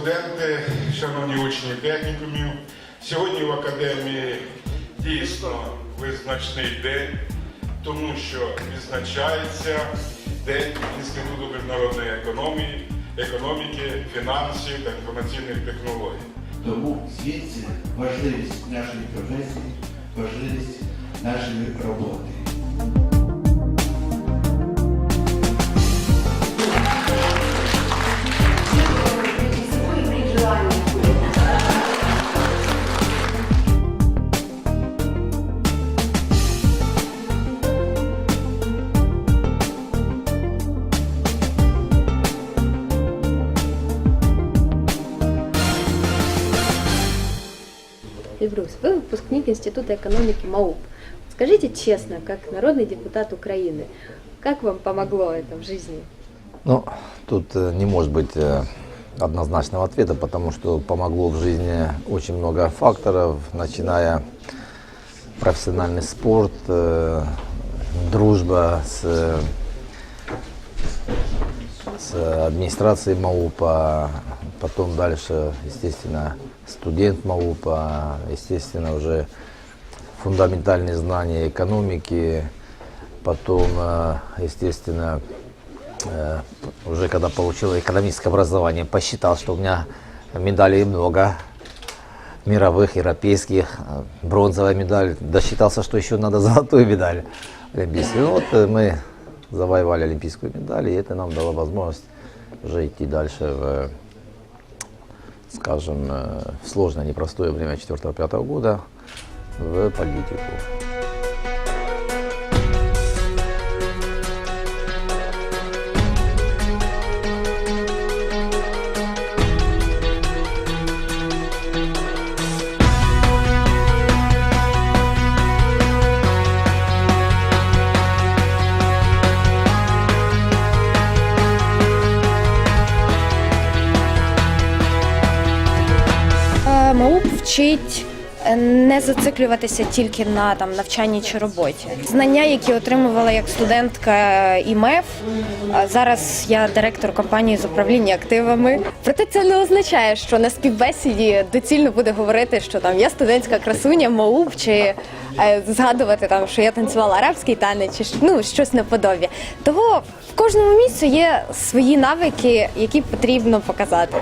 студенти, шановні учні технікумів, сьогодні в академії дійсно визначний день, тому що відзначається День Інституту міжнародної економії, економіки, фінансів та інформаційних технологій. Тому звідси важливість нашої професії, важливість нашої роботи. Эльбрус, вы выпускник Института экономики МАУП. Скажите честно, как народный депутат Украины, как вам помогло это в жизни? Ну, тут э, не может быть э, однозначного ответа, потому что помогло в жизни очень много факторов, начиная профессиональный спорт, э, дружба с, с администрацией МАУПа, потом дальше, естественно, студент МАУПа, естественно, уже фундаментальные знания экономики, потом, э, естественно, Э, уже когда получил экономическое образование, посчитал, что у меня медалей много, мировых, европейских, э, бронзовая медаль. Досчитался, что еще надо золотую медаль олимпийскую. Ну вот мы завоевали олимпийскую медаль, и это нам дало возможность уже идти дальше в, скажем, э, сложное, непростое время 4-5 года в политику. Е, МАУП вчить е, не зациклюватися тільки на там навчанні чи роботі. Знання, які отримувала як студентка ІМЕФ. а Зараз я директор компанії з управління активами. Проте це не означає, що на співбесіді доцільно буде говорити, що там я студентська красуня, МАУП, чи е, згадувати там, що я танцювала арабський танець, чи ну щось наподобі. Того в кожному місці є свої навики, які потрібно показати.